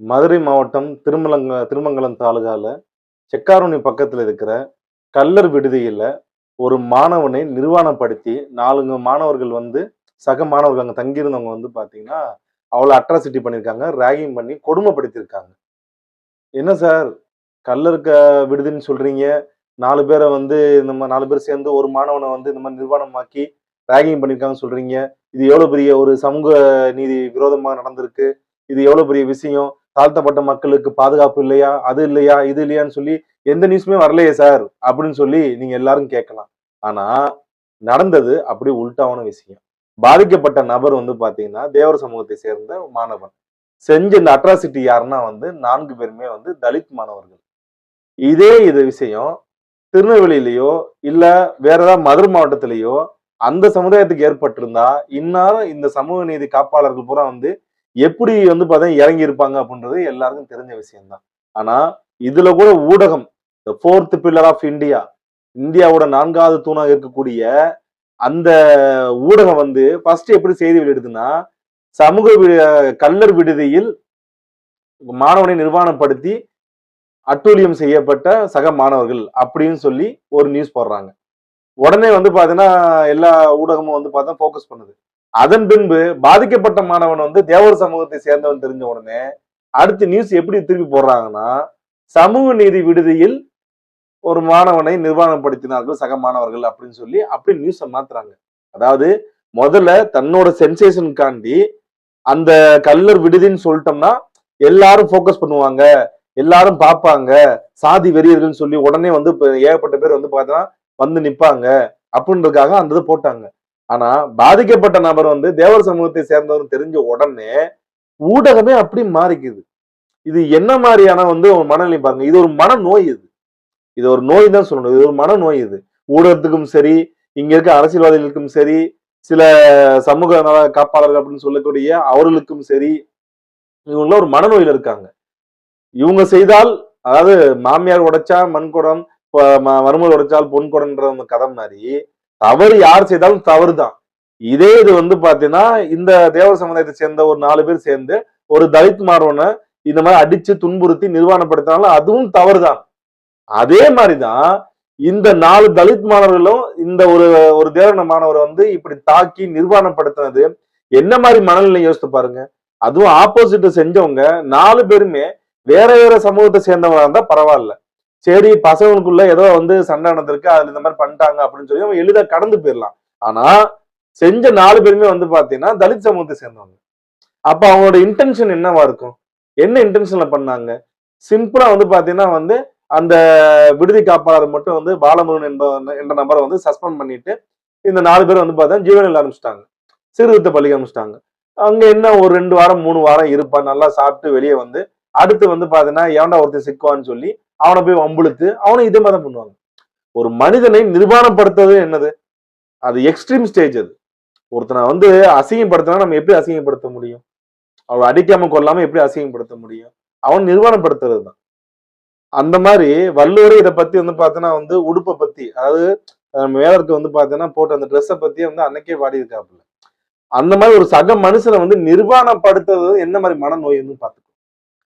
மதுரை மாவட்டம் திருமலங்க திருமங்கலம் தாலுகாவில் செக்காரோனி பக்கத்தில் இருக்கிற கல்லர் விடுதியில் ஒரு மாணவனை நிர்வாணப்படுத்தி நாலுங்க மாணவர்கள் வந்து சக மாணவர்கள் அங்கே தங்கியிருந்தவங்க வந்து பார்த்தீங்கன்னா அவ்வளோ அட்ராசிட்டி பண்ணியிருக்காங்க ரேகிங் பண்ணி கொடுமைப்படுத்தியிருக்காங்க. என்ன சார்? கல்லருக்க விடுதின்னு சொல்கிறீங்க நாலு பேரை வந்து இந்த மாதிரி நாலு பேர் சேர்ந்து ஒரு மாணவனை வந்து இந்த மாதிரி நிர்வாணமாக்கி ரேகிங் பண்ணியிருக்காங்கன்னு சொல்கிறீங்க இது எவ்வளோ பெரிய ஒரு சமூக நீதி விரோதமாக நடந்திருக்கு. இது எவ்வளோ பெரிய விஷயம். தாழ்த்தப்பட்ட மக்களுக்கு பாதுகாப்பு இல்லையா அது இல்லையா இது இல்லையான்னு சொல்லி எந்த நியூஸுமே வரலையே சார் அப்படின்னு சொல்லி நீங்க எல்லாரும் கேட்கலாம். ஆனா நடந்தது அப்படி உல்டாவான விஷயம். பாதிக்கப்பட்ட நபர் வந்து பாத்தீங்கன்னா தேவர் சமூகத்தை சேர்ந்த மாணவன். செஞ்ச இந்த அட்ராசிட்டி யாருன்னா வந்து நான்கு பேருமே வந்து தலித் மாணவர்கள். இதே இது விஷயம் திருநெல்வேலியிலயோ இல்ல வேற ஏதாவது மதுரை மாவட்டத்திலேயோ அந்த சமுதாயத்துக்கு ஏற்பட்டிருந்தா இந்நேரம் இந்த சமூக நீதி காப்பாளர்கள் பூரா வந்து எப்படி வந்து பார்த்தீங்கன்னா இறங்கி இருப்பாங்க அப்படின்றது எல்லாருக்கும் தெரிஞ்ச விஷயம்தான். ஆனா இதுல கூட ஊடகம் இந்த ஃபோர்த் பில்லர் ஆஃப் இந்தியா இந்தியாவோட நான்காவது தூணாக இருக்கக்கூடிய அந்த ஊடகம் வந்து ஃபர்ஸ்ட் எப்படி செய்தி வெளியிடுதுன்னா சமூக வி- கல்லர் விடுதியில் மாணவனை நிர்வாணப்படுத்தி அட்டூழியம் செய்யப்பட்ட சக மாணவர்கள் அப்படின்னு சொல்லி ஒரு நியூஸ் போடுறாங்க. உடனே வந்து பாத்தீங்கன்னா எல்லா ஊடகமும் வந்து பார்த்தா ஃபோக்கஸ் பண்ணுது. அதன் பின்பு பாதிக்கப்பட்ட மாணவன் வந்து தேவர் சமூகத்தை சேர்ந்தவன் தெரிஞ்ச உடனே அடுத்த நியூஸ் எப்படி திருப்பி போடுறாங்கன்னா சமூக நீதி விடுதியில் ஒரு மாணவனை நிர்வாணப்படுத்தினார்கள் சக மாணவர்கள் அப்படின்னு சொல்லி அப்படி நியூஸை மாத்துறாங்க. அதாவது முதல்ல தன்னோட சென்சேஷனுக்காண்டி அந்த கல்லர் விடுதின்னு சொல்லிட்டோம்னா எல்லாரும் ஃபோக்கஸ் பண்ணுவாங்க எல்லாரும் பார்ப்பாங்க சாதி வெறியர்கள்னு சொல்லி உடனே வந்து ஏகப்பட்ட பேர் வந்து பார்த்தா வந்து நிற்பாங்க அப்படின்றதுக்காக அந்த இது போட்டாங்க. ஆனா பாதிக்கப்பட்ட நபர் வந்து தேவர் சமூகத்தை சேர்ந்தவர் தெரிஞ்ச உடனே ஊடகமே அப்படி மாறிக்குது. இது என்ன மாதிரியான வந்து அவங்க மனநிலை பாருங்க. இது ஒரு மனநோய் இது. இது ஒரு நோய் தான் சொல்லணும். இது ஒரு மனநோய் இது. ஊடகத்துக்கும் சரி இங்க இருக்க அரசியல்வாதிகளுக்கும் சரி சில சமூக நல காப்பாளர்கள் அப்படின்னு சொல்லக்கூடிய அவர்களுக்கும் சரி இவங்களாம் ஒரு மனநோயில இருக்காங்க. இவங்க செய்தால் அதாவது மாமியார் உடைச்சா மண்குடம் ப- மருமகள் உடைச்சால் பொன் குடம்ன்ற அந்த கதை மாதிரி தவறு யார் செய்தாலும் தவறு தான் இதே இது வந்து பாத்தீங்கன்னா இந்த தேவர் சமுதாயத்தை சேர்ந்த ஒரு நாலு பேர் சேர்ந்து ஒரு தலித் மாணவனை இந்த மாதிரி அடிச்சு துன்புறுத்தி நிர்வாணப்படுத்தினாலும் அதுவும் தவறு தான் அதே மாதிரிதான் இந்த நாலு தலித் மாணவர்களும் இந்த ஒரு ஒரு தேவன மாணவரை வந்து இப்படி தாக்கி நிர்வாணப்படுத்தினது என்ன மாதிரி மனநிலை யோசித்து பாருங்க. அதுவும் ஆப்போசிட் செஞ்சவங்க நாலு பேருமே வேற வேற சமூகத்தை சேர்ந்தவங்க இருந்தா பரவாயில்ல. சரி பசங்களுக்குள்ள ஏதோ வந்து சண்டை நடந்திருக்கு அதுல இந்த மாதிரி பண்ணிட்டாங்க அப்படின்னு சொல்லி அவங்க எளிதா கடந்து போயிடலாம். ஆனா செஞ்ச நாலு பேருமே வந்து பாத்தீங்கன்னா தலித் சமூகத்தை சேர்ந்தவங்க. அப்ப அவங்களோட இன்டென்ஷன் என்னவா இருக்கும்? என்ன இன்டென்ஷன்ல பண்ணாங்க? சிம்பிளா வந்து பாத்தீங்கன்னா வந்து அந்த விடுதி காப்பாளர் மட்டும் வந்து பாலமுருகன் என்ப என்ற நபரை வந்து சஸ்பெண்ட் பண்ணிட்டு இந்த நாலு பேர் வந்து பார்த்தா ஜீவனில் ஆரம்பிச்சிட்டாங்க சீர்திருத்த பள்ளிக்கு ஆரம்பிச்சிட்டாங்க அங்க என்ன ஒரு ரெண்டு வாரம் மூணு வாரம் இருப்பான் நல்லா சாப்பிட்டு வெளியே வந்து அடுத்து வந்து பாத்தீங்கன்னா ஏன்டா ஒருத்தர் சிக்குவான்னு சொல்லி அவனை போய் வம்புழுத்து அவனை இதே மாதிரி தான் பண்ணுவாங்க. ஒரு மனிதனை நிர்வாணப்படுத்துறது என்னது? அது எக்ஸ்ட்ரீம் ஸ்டேஜ் அது. ஒருத்தனை வந்து அசிங்கப்படுத்தினா நம்ம எப்படி அசிங்கப்படுத்த முடியும்? அவன் அடிக்காம கொல்லாம எப்படி அசிங்கப்படுத்த முடியும்? அவன் நிர்வாணப்படுத்துறது தான். அந்த மாதிரி வள்ளுவரே இதை பத்தி வந்து பார்த்தோன்னா வந்து உடுப்பை பத்தி அதாவது நம்ம வேலருக்கு வந்து பார்த்தீங்கன்னா போட்ட அந்த ட்ரெஸ்ஸை பத்தி வந்து அன்னைக்கே பாடி இருக்காப்புல அந்த மாதிரி ஒரு சக மனுஷனை வந்து நிர்வாணப்படுத்துறது என்ன மாதிரி மனநோய்ன்னு பார்த்துக்கோ.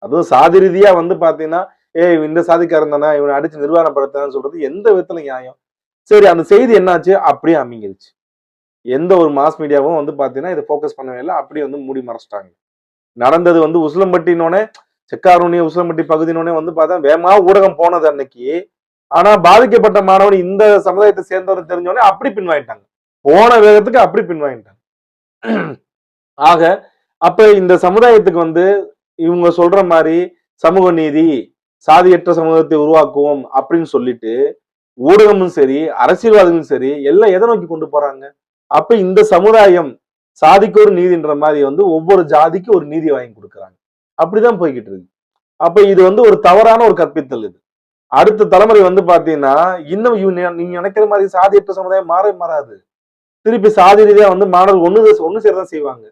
அதுவும் சாதி ரீதியா வந்து பாத்தீங்கன்னா ஏய் இந்த சாதிக்காரன் தானே இவனை அடிச்சு நிர்வாணப்படுத்தான்னு சொல்றது எந்த விதத்துல நியாயம்? சரி அந்த செய்தி என்னாச்சு? அப்படியே அமைங்கிருச்சு எந்த ஒரு மாஸ் மீடியாவும் வந்து பாத்தீங்கன்னா இதை ஃபோக்கஸ் பண்ணவே இல்லை. அப்படியே வந்து மூடி மறைச்சிட்டாங்க. நடந்தது வந்து உசிலம்பட்டினோடனே செக்காருணி உசிலம்பட்டி பகுதியினோடனே வந்து பார்த்தா வேமா ஊடகம் போனது அன்னைக்கு. ஆனா பாதிக்கப்பட்ட மாணவன் இந்த சமுதாயத்தை சேர்ந்தவர் தெரிஞ்சோடனே அப்படி பின்வாங்கிட்டாங்க. போன வேகத்துக்கு அப்படி பின்வாங்கிட்டாங்க. ஆக அப்ப இந்த சமுதாயத்துக்கு வந்து இவங்க சொல்ற மாதிரி சமூக நீதி சாதியற்ற சமூகத்தை உருவாக்குவோம் அப்படின்னு சொல்லிட்டு ஊடகமும் சரி அரசியல்வாதிகளும் சரி எல்லாம் எதை நோக்கி கொண்டு போறாங்க? அப்ப இந்த சமுதாயம் சாதிக்கு ஒரு நீதின்ற மாதிரி வந்து ஒவ்வொரு ஜாதிக்கு ஒரு நீதி வாங்கி கொடுக்குறாங்க. அப்படிதான் போய்கிட்டு இருக்கு. அப்ப இது வந்து ஒரு தவறான ஒரு கற்பித்தல் இது. அடுத்த தலைமுறை வந்து பாத்தீங்கன்னா இன்னும் நீங்க நினைக்கிற மாதிரி சாதியற்ற சமுதாயம் மாறவே மாறாது. திருப்பி சாதி ரீதியா வந்து மாணவர்கள் ஒண்ணு ஒண்ணு சேரதான் செய்வாங்க.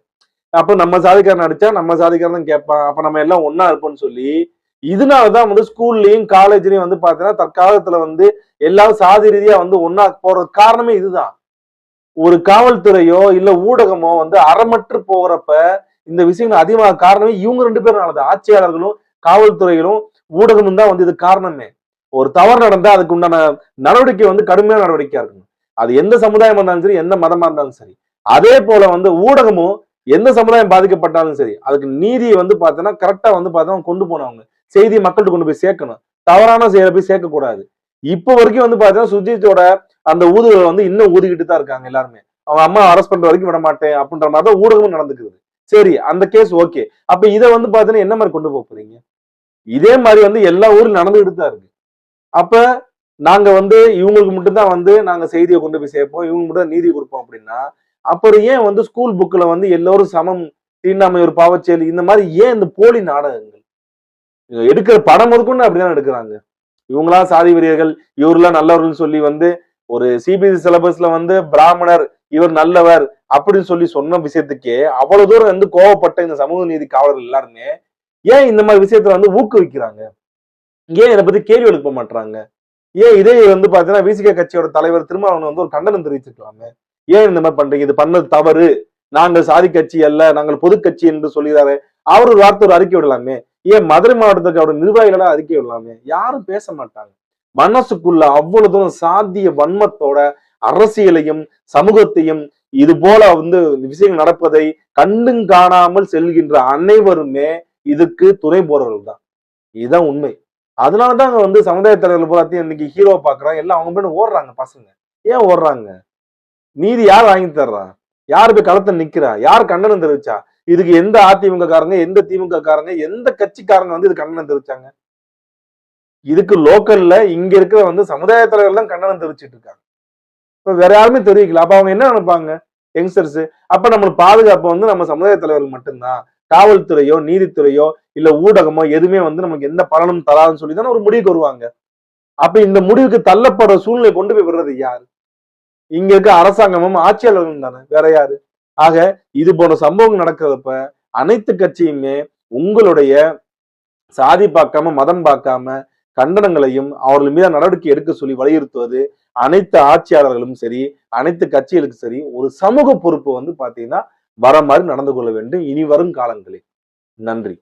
அப்ப நம்ம சாதிக்காரன் அடிச்சா நம்ம சாதிக்காரன் கேட்பான். அப்ப நம்ம எல்லாம் ஒன்னா இருப்போம்னு சொல்லி இதனாலதான் வந்து ஸ்கூல்லையும் காலேஜ்லயும் வந்து பாத்தீங்கன்னா தற்காலத்துல வந்து எல்லாரும் சாதி ரீதியா வந்து ஒன்னா போறது காரணமே இதுதான். ஒரு காவல்துறையோ இல்ல ஊடகமோ வந்து அறமற்று போகிறப்ப இந்த விஷயங்கள் அதிகமாக காரணமே இவங்க ரெண்டு பேரும் ஆட்சியாளர்களும் காவல்துறைகளும் ஊடகமும் தான் வந்து இது காரணமே. ஒரு தவறு நடந்தா அதுக்கு உண்டான நடவடிக்கை வந்து கடுமையான நடவடிக்கையா இருக்கணும். அது எந்த சமுதாயமா இருந்தாலும் சரி எந்த மதமா இருந்தாலும் சரி. அதே போல வந்து ஊடகமும் எந்த சமுதாயம் பாதிக்கப்பட்டாலும் சரி அதுக்கு நீதியை வந்து பார்த்தோன்னா கரெக்டா வந்து பார்த்தோன்னா கொண்டு போனவங்க. செய்தியை மக்கள்கிட்ட கொண்டு போய் சேர்க்கணும். தவறான செயலை போய் சேர்க்கக்கூடாது. இப்ப இப்போ வரைக்கும் வந்து பார்த்தீங்கன்னா சுஜித்தோட அந்த ஊதுகளை வந்து இன்னும் ஊதிக்கிட்டு தான் இருக்காங்க எல்லாருமே. அவங்க அம்மா அரெஸ்ட் பண்ற வரைக்கும் விட மாட்டேன் அப்படின்ற மாதிரி தான் ஊடகமும் நடந்துக்குது. சரி அந்த கேஸ் ஓகே அப்ப இதை வந்து பாத்தீங்கன்னா என்ன மாதிரி கொண்டு போக போறீங்க? இதே மாதிரி வந்து எல்லா ஊரும் நடந்துகிட்டு தான் இருக்கு. அப்ப நாங்க வந்து இவங்களுக்கு மட்டும்தான் வந்து நாங்க செய்தியை கொண்டு போய் சேர்ப்போம். இவங்க மட்டும் நீதி கொடுப்போம் அப்படின்னா அப்புறம் ஏன் வந்து ஸ்கூல் புக்ல வந்து எல்லோரும் சமம் தீண்டாமை ஒரு பாவச்செயல் இந்த மாதிரி ஏன் இந்த போலி நாடகங்கள்? எடுக்கிற படம் முதற்கொண்டு அப்படிதான் எடுக்கிறாங்க. இவங்களாம் சாதி வெறியர்கள் இவரெல்லாம் நல்லவர்கள் சொல்லி வந்து ஒரு சிபிஎஸ்சி சிலபஸ்ல வந்து பிராமணர் இவர் நல்லவர் அப்படின்னு சொல்லி சொன்ன விஷயத்துக்கே அவ்வளவு தூரம் வந்து கோவப்பட்ட இந்த சமூக நீதி காவலர்கள் எல்லாருமே ஏன் இந்த மாதிரி விஷயத்துல வந்து ஊக்குவிக்கிறாங்க? ஏன் இதை பத்தி கேள்வி எழுப்ப மாட்டாங்க ஏன் இதே வந்து பாத்தீங்கன்னா விசிக கட்சியோட தலைவர் திருமாவளவன் வந்து ஒரு கண்டனம் தெரிவிச்சிருக்கலாமே. ஏன் இந்த மாதிரி பண்றீங்க? இது பண்ணது தவறு. நாங்கள் சாதி கட்சி அல்ல நாங்கள் பொது கட்சி என்று சொல்லிடுறாரு அவர் ஒரு வார்த்தை ஒரு அறிக்கை விடலாமே. ஏன் மதுரை மாவட்டத்துக்கு அவரோட நிர்வாகிகளா அறிக்கை விடலாமே யாரும் பேச மாட்டாங்க. மனசுக்குள்ள அவ்வளவு தூரம் சாத்திய வன்மத்தோட அரசியலையும் சமூகத்தையும் இது போல வந்து விஷயங்கள் நடப்பதை கண்டும் காணாமல் செல்கின்ற அனைவருமே இதுக்கு துணை போறவர்கள் தான். இதுதான் உண்மை. அதனாலதான் அங்க வந்து சமுதாய தலைவர்கள் பூராத்தையும் இன்னைக்கு ஹீரோ பாக்குறாங்க. எல்லாம் அவங்க போய் ஓடுறாங்க பசங்க. ஏன் ஓடுறாங்க? நீதி யார் வாங்கி தர்றா? யார் போய் களத்துல நிக்கிறா? யார் கண்டனம் தெரிவிச்சா? இதுக்கு எந்த அதிமுக காரங்க எந்த திமுக காரங்க எந்த கட்சிக்காரங்க வந்து இது கண்டனம் தெரிவிச்சாங்க? இதுக்கு லோக்கல்ல இங்க இருக்கிற வந்து சமுதாய தலைவர்கள் தான் கண்டனம் தெரிவிச்சிட்டு இருக்காங்க. இப்ப வேற யாருமே தெரிவிக்கல. அப்ப அவங்க என்ன நினைப்பாங்க? யங்ஸ்டர்ஸ். அப்ப நம்மளுக்கு பாதுகாப்பு வந்து நம்ம சமுதாய தலைவர்கள் மட்டும்தான். காவல்துறையோ நீதித்துறையோ இல்ல ஊடகமோ எதுவுமே வந்து நமக்கு எந்த பலனும் தராதுன்னு சொல்லி தானே ஒரு முடிவுக்கு வருவாங்க. அப்ப இந்த முடிவுக்கு தள்ளப்படுற சூழ்நிலை கொண்டு போய் விடுறது யாரு? இங்க இருக்க அரசாங்கமும் ஆட்சியாளர்களும் தானே. வேற யாரு? ஆக இது போன்ற சம்பவங்கள் நடக்கிறப்ப அனைத்து கட்சியுமே உங்களுடைய சாதி பார்க்காம மதம் பார்க்காம கண்டனங்களையும் அவர்கள் மீது நடவடிக்கை எடுக்க சொல்லி வலியுறுத்துவது அனைத்து ஆட்சியாளர்களும் சரி அனைத்து கட்சிகளுக்கும் சரி ஒரு சமூக பொறுப்பு வந்து பாத்தீங்கன்னா வர மாதிரி நடந்து கொள்ள வேண்டும். இனி வரும் காலங்களில். நன்றி.